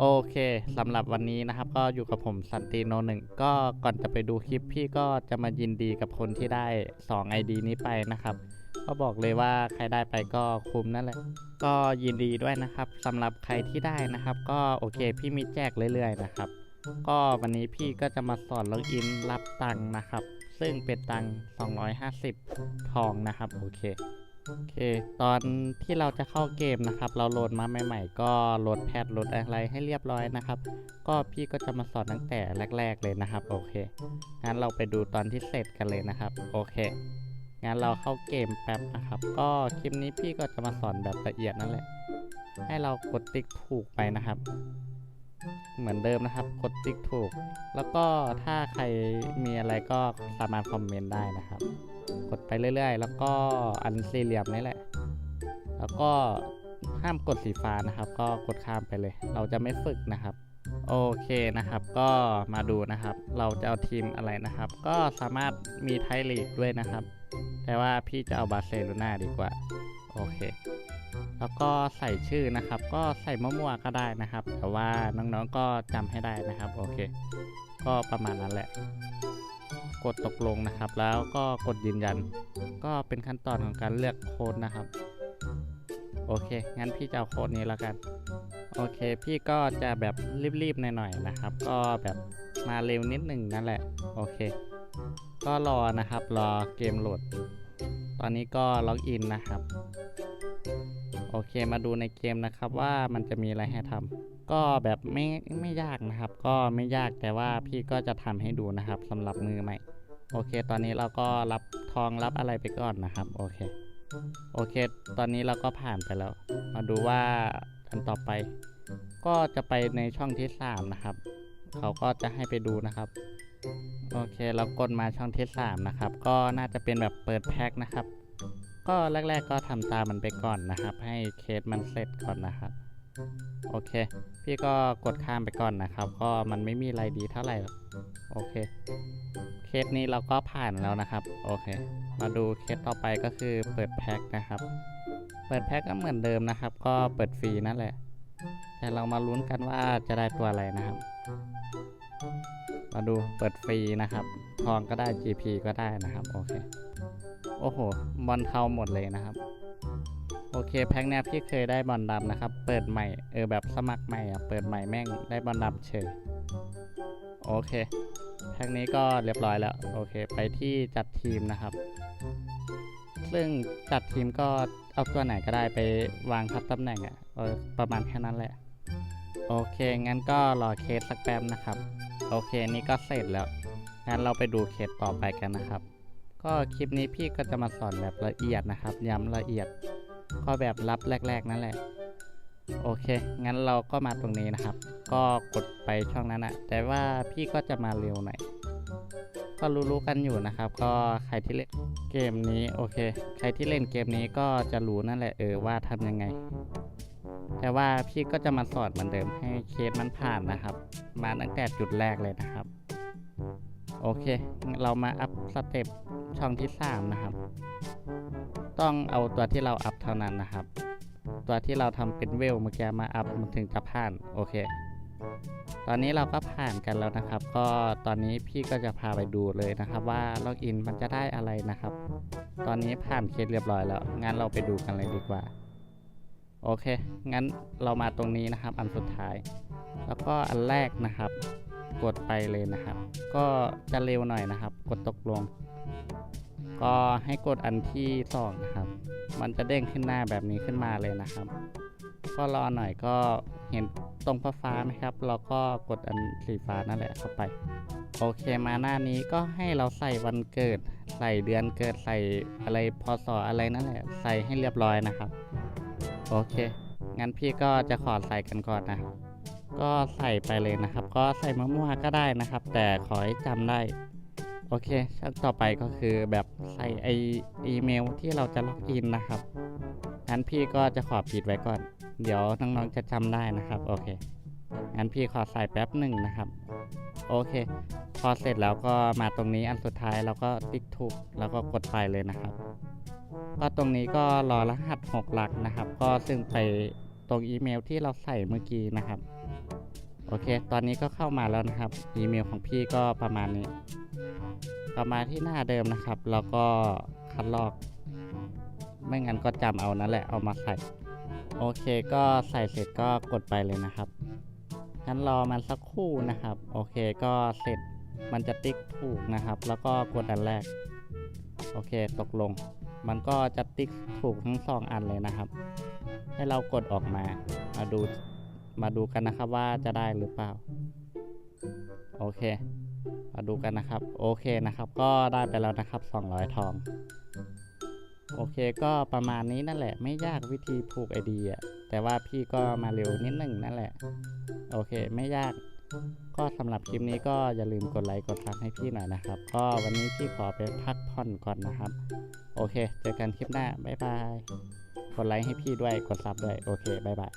โอเคสำหรับวันนี้นะครับ ก็อยู่กับผมสันติโนหนึ่งก็ก่อนจะไปดูคลิปพี่ก็จะมายินดีกับคนที่ได้ 2 ID นี้ไปนะครับ ก็บอกเลยว่าใครได้ไปก็คุ้มนั่นแหละก็ยินดีด้วยนะครับสำหรับใครที่ได้นะครับ ก็โอเค พี่มีแจกเรื่อย ๆ นะครับ ก็วันนี้พี่ก็จะมาสอนล็อกอินรับตังค์นะครับ ซึ่งเป็นตังค์250 ทองนะครับ โอเค โอเค ตอนที่เราจะเข้าเกมนะครับ เราโหลดมาใหม่ ๆ ก็โหลดแพทโหลดอะไรให้เรียบร้อยนะครับ ก็พี่ก็จะมาสอนตั้งแต่แรก ๆ เลยนะครับ โอเค งั้นเราไปดูตอนที่เสร็จกันเลยนะครับ โอเค งั้นเราเข้าเกมแป๊บนะครับ ก็คลิปนี้พี่ก็จะมาสอนแบบละเอียดนั่นแหละ ให้เรากดติ๊กถูกไปนะครับ เหมือนเดิมนะครับ กดติ๊กถูก แล้วก็ถ้าใครมีอะไรก็สามารถคอมเมนต์ได้นะครับ กดไปเรื่อย ๆ แล้วก็อันสี่เหลี่ยมนี่แหละ แล้วก็ห้ามกดสีฟ้านะครับ ก็กดข้ามไปเลย เราจะไม่ฝึกนะครับ โอเคนะครับ ก็มาดูนะครับ เราจะเอาทีมอะไรนะครับ ก็สามารถมีไทยลีกด้วยนะครับ แต่ว่าพี่จะเอาบาร์เซโลนาดีกว่า โอเค แล้วก็ใส่ชื่อนะครับ ก็ใส่มั่วๆก็ได้นะครับ แต่ว่าน้องๆก็จำให้ได้นะครับ โอเค ก็ประมาณนั้นแหละ กดตกลงนะครับ แล้วก็กดยืนยัน ก็เป็นขั้นตอนของการเลือกโค้ดนะครับ โอเค งั้นพี่จะเอาโค้ดนี้แล้วกัน โอเค พี่ก็จะแบบรีบๆหน่อยๆนะครับ ก็แบบมาเร็วนิดหนึ่งนั่นแหละ โอเค ก็รอนะครับ รอเกมโหลด ตอนนี้ก็ล็อกอินนะครับ โอเคมาดูในเกมนะครับว่ามันจะมีอะไรให้ทำก็แบบไม่ไม่ยากนะครับ ก็ไม่ยากแต่ว่าพี่ก็จะทำให้ดูนะครับสำหรับมือใหม่ โอเค ตอนนี้เราก็รับทองรับอะไรไปก่อนนะครับ โอเค โอเค ตอนนี้เราก็ผ่านไปแล้ว มาดูว่าอันต่อไป ก็จะไปในช่องที่สามนะครับ เขาก็จะให้ไปดูนะครับโอเค เรากดมาช่องที่สามนะครับ ก็น่าจะเป็นแบบเปิดแพ็คนะครับ ก็แรก ๆ ก็ทำตามมันไปก่อนนะครับ ให้เคสมันเสร็จก่อนนะครับ โอเค พี่ก็กดข้ามไปก่อนนะครับ ก็มันไม่มีอะไรดีเท่าไหร่โอเค เคสนี้เราก็ผ่านแล้วนะครับ โอเค มาดูเคสต่อไปก็คือเปิดแพ็คนะครับ เปิดแพ็คก็เหมือนเดิมนะครับ ก็เปิดฟรีนั่นแหละ แต่เรามาลุ้นกันว่าจะได้ตัวอะไรนะครับ มาดูเปิดฟรีนะครับ ทองก็ได้ GP ก็ได้นะครับ โอเค โอ้โห บอลเข้าหมดเลยนะครับ โอเค แพ็คเนี้ยพี่เคยได้บอลดำนะครับ เปิดใหม่ เออ แบบสมัครใหม่อะ เปิดใหม่แม่งได้บอลดำเฉย โอเค แพ็คนี้ก็เรียบร้อยแล้ว โอเค ไปที่จัดทีมนะครับ ซึ่งจัดทีมก็เอาตัวไหนก็ได้ไปวางทับตำแหน่งอะ่ะประมาณแค่นั้นแหละ โอเค งั้นก็รอเคสสักแป๊บนะครับ โอเค นี่ก็เสร็จแล้ว งั้นเราไปดูเคสต่อไปกันนะครับ ก็คลิปนี้พี่ก็จะมาสอนแบบละเอียดนะครับ ย้ำละเอียด ก็แบบรับแรก ๆ นั่นแหละ โอเค งั้นเราก็มาตรงนี้นะครับ ก็กดไปช่องนั้นอะแต่ว่าพี่ก็จะมาเร็วหน่อย ก็รู้ๆกันอยู่นะครับ ก็ใครที่เล่นเกมนี้ โอเค ใครที่เล่นเกมนี้ก็จะรู้นั่นแหละเออว่าทำยังไง แต่ว่าพี่ก็จะมาสอนเหมือนเดิมให้เคสมันผ่านนะครับ มาตั้งแต่จุดแรกเลยนะครับ โอเค เรามาอัพสเต็ปช่องที่ 3 นะครับ ต้องเอาตัวที่เราอัพเท่านั้นนะครับ ตัวที่เราทำเป็นเวลเมื่อกี้มาอัพมันถึงจะผ่าน โอเค ตอนนี้เราก็ผ่านกันแล้วนะครับ ก็ตอนนี้พี่ก็จะพาไปดูเลยนะครับ ว่าล็อกอินมันจะได้อะไรนะครับ ตอนนี้ผ่านเคสเรียบร้อยแล้ว งั้นเราไปดูกันเลยดีกว่า โอเค งั้นเรามาตรงนี้นะครับ อันสุดท้าย แล้วก็อันแรกนะครับ กดไปเลยนะครับ ก็จะเร็วหน่อยนะครับ กดตกลง ก็ให้กดอันที่สองนะครับ มันจะเด้งขึ้นหน้าแบบนี้ขึ้นมาเลยนะครับ ก็รอหน่อยก็เห็นตรงฟ้าไหมครับ เราก็กดอันสีฟ้านั่นแหละเข้าไป โอเคมาหน้านี้ก็ให้เราใส่วันเกิด ใส่เดือนเกิดใส่อะไรพศอะไรนั่นแหละ ใส่ให้เรียบร้อยนะครับ โอเค งั้นพี่ก็จะขอใส่กันก่อนนะ ก็ใส่ไปเลยนะครับ ก็ใส่มั่วๆก็ได้นะครับ แต่ขอให้จำได้ โอเค ชั้นต่อไปก็คือแบบใส่ไออีเมลที่เราจะล็อกอินนะครับ งั้นพี่ก็จะขอปิดไว้ก่อน เดี๋ยวน้องๆจะจำได้นะครับ โอเค งั้นพี่ขอใส่แป๊บหนึ่งนะครับ โอเค พอเสร็จแล้วก็มาตรงนี้อันสุดท้ายเราก็ติ๊กถูกแล้วก็กดไปเลยนะครับ ก็ตรงนี้ก็รอรหัสหกหลักนะครับ ก็ซึ่งไปตรงอีเมลที่เราใส่เมื่อกี้นะครับ โอเค ตอนนี้ก็เข้ามาแล้วนะครับ อีเมลของพี่ก็ประมาณนี้ ประมาณที่หน้าเดิมนะครับ แล้วก็คัดลอก ไม่งั้นก็จำเอานั่นแหละเอามาใส่ โอเคก็ใส่เสร็จก็กดไปเลยนะครับงั้นรอมันสักครู่นะครับ โอเคก็เสร็จมันจะติ๊กถูกนะครับ แล้วก็กดอันแรก โอเคตกลง มันก็จะติ๊กถูกทั้งสองอันเลยนะครับ ให้เรากดออกมา มาดู มาดูกันนะครับว่าจะได้หรือเปล่า โอเค มาดูกันนะครับ โอเคนะครับ ก็ได้ไปแล้วนะครับ 200 ทอง โอเค ก็ประมาณนี้นั่นแหละ ไม่ยากวิธีผูกไอเดียแต่ว่าพี่ก็มาเร็วนิดหนึ่งนั่นแหละ โอเค ไม่ยาก ก็สำหรับคลิปนี้ก็อย่าลืมกดไลค์กดซับให้พี่หน่อยนะครับ ก็วันนี้พี่ขอไปพักผ่อนก่อนนะครับ โอเค เจอกันคลิปหน้า บ๊ายบาย กดไลค์ให้พี่ด้วย กดซับด้วย โอเค บ๊ายบาย